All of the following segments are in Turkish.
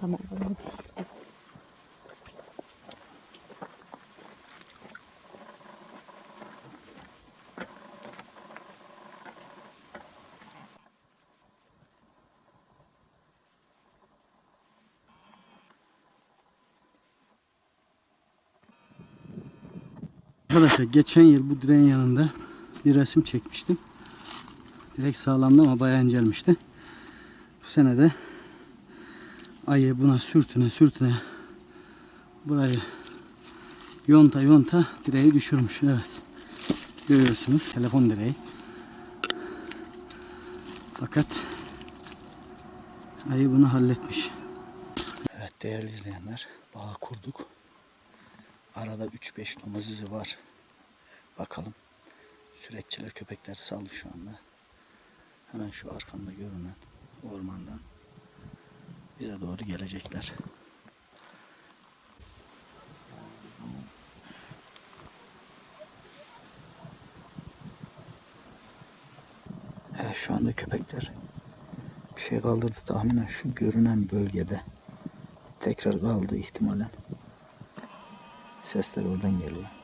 Kameradan. Arkadaşlar geçen yıl bu direğin yanında bir resim çekmiştim. Direk sağlamdı ama bayağı incelmişti. Bu sene de ayı buna sürtüne sürtüne burayı yonta yonta direği düşürmüş. Evet. Görüyorsunuz telefon direği. Fakat ayı bunu halletmiş. Evet değerli izleyenler bağ kurduk. Arada 3-5 domuz izi var. Bakalım. Sürekçiler köpekler saldı şu anda. Hemen şu arkamda görünen ormandan bize doğru gelecekler. Evet şu anda köpekler bir şey kaldırdı tahminen şu görünen bölgede. Tekrar kaldı ihtimalen. Sesler oradan geliyor.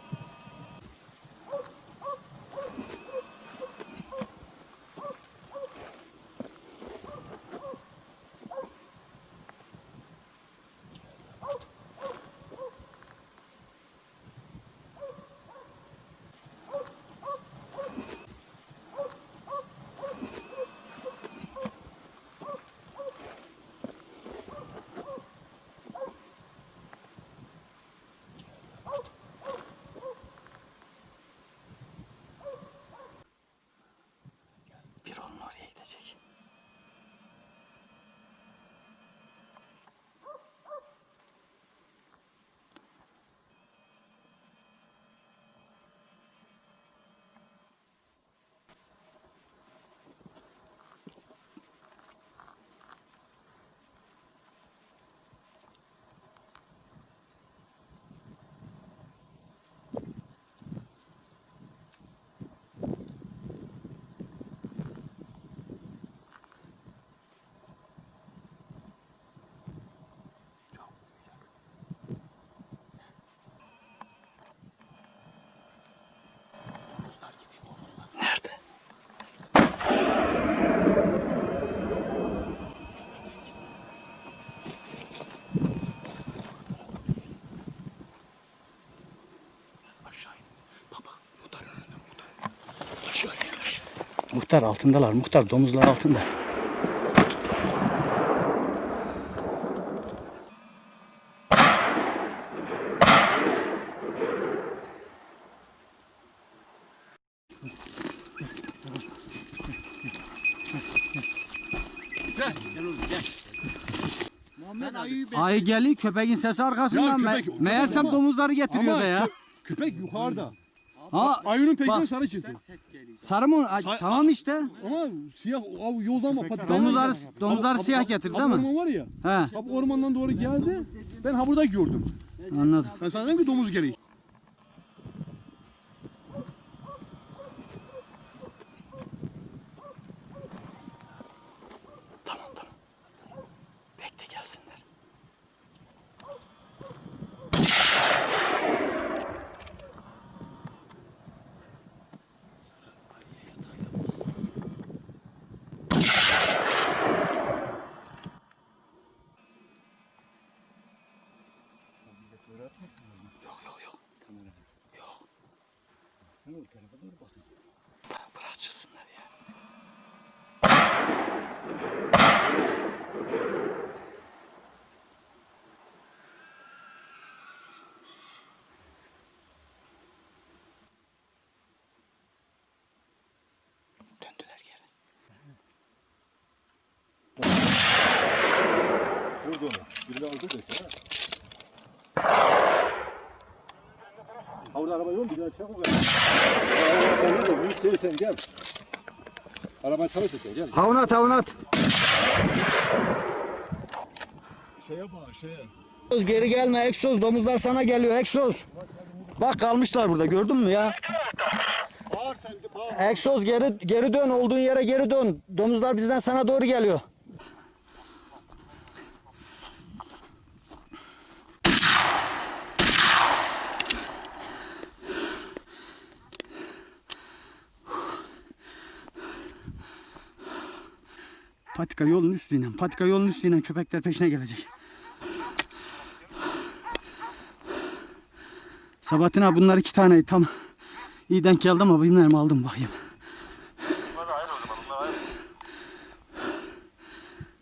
Onun Muhtar altındalar. Muhtar domuzlar altında. Muhammed ayıyı be- Ayı geliyor köpeğin sesi arkasından. Ya Me- köpek- Meğersem Ama- domuzları getiriyor Ama da ya. kö- köpek yukarıda. Ha, Ayının peşinden bak, sarı çıktı. sarı mı? Ay, Sa- tamam işte. Ama siyah av yoldan ama patika. Domuzları, domuzları siyah getirdi değil mi? Orman var ya. He, Ha bu ormandan doğru geldi. Ben ha burada gördüm. anladım. Ben sana dedim ki domuz geliyor. আমি উঠে নেবো কথা araba yok? Bir daha kadar. Araba de büyük şey sen gel. Araba çalışır sen gel. Havunat havunat. Şeye bak şeye. Egzoz geri gelme egzoz domuzlar sana geliyor egzoz. Bak kalmışlar burada gördün mü ya? Bağır sen de bağır. Egzoz geri geri dön olduğun yere geri dön. Domuzlar bizden sana doğru geliyor. Patika yolun üstüyle, patika yolun üstüyle köpekler peşine gelecek. Sabahattin abi bunlar iki tane tam iyi denk geldi ama bilmiyorum aldım bakayım.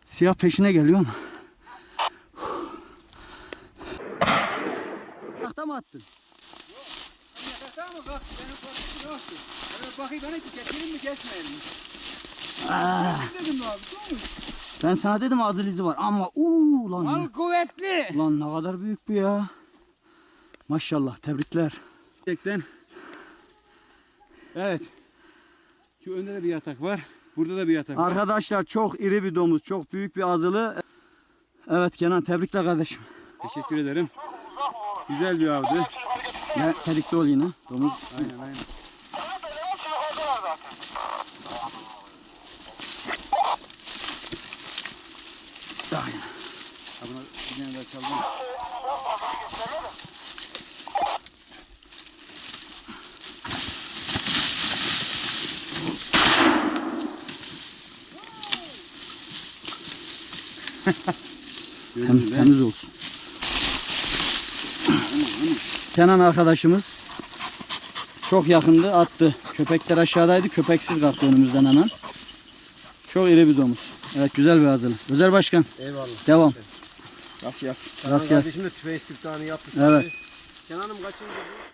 Siyah peşine geliyor ama. Tahta mı attın? Bakayım bana geçelim mi geçmeyelim? Abi. Ben sana dedim azıl izi var ama uuu lan. Mal kuvvetli. Lan ne kadar büyük bu ya. Maşallah tebrikler. Gerçekten. Evet. Şu önde de bir yatak var. Burada da bir yatak var. Arkadaşlar çok iri bir domuz, çok büyük bir azılı. Evet Kenan tebrikler kardeşim. Teşekkür ederim. Güzel bir avdı. Ne tebrikli ol yine. Domuz aynen. Aynen. Ha buna bir tane daha çaldım. Tem- temiz olsun. Kenan arkadaşımız çok yakındı attı. Köpekler aşağıdaydı. Köpeksiz kalktı önümüzden hemen. Çok iri bir domuz. Evet güzel bir azılı. Özer Başkan Eyvallah. devam. Nasıl yaz? Rast gelsin. Kardeşim de tüfeği istihdamı yaptı. Evet. Kenan'ım kaçıncı?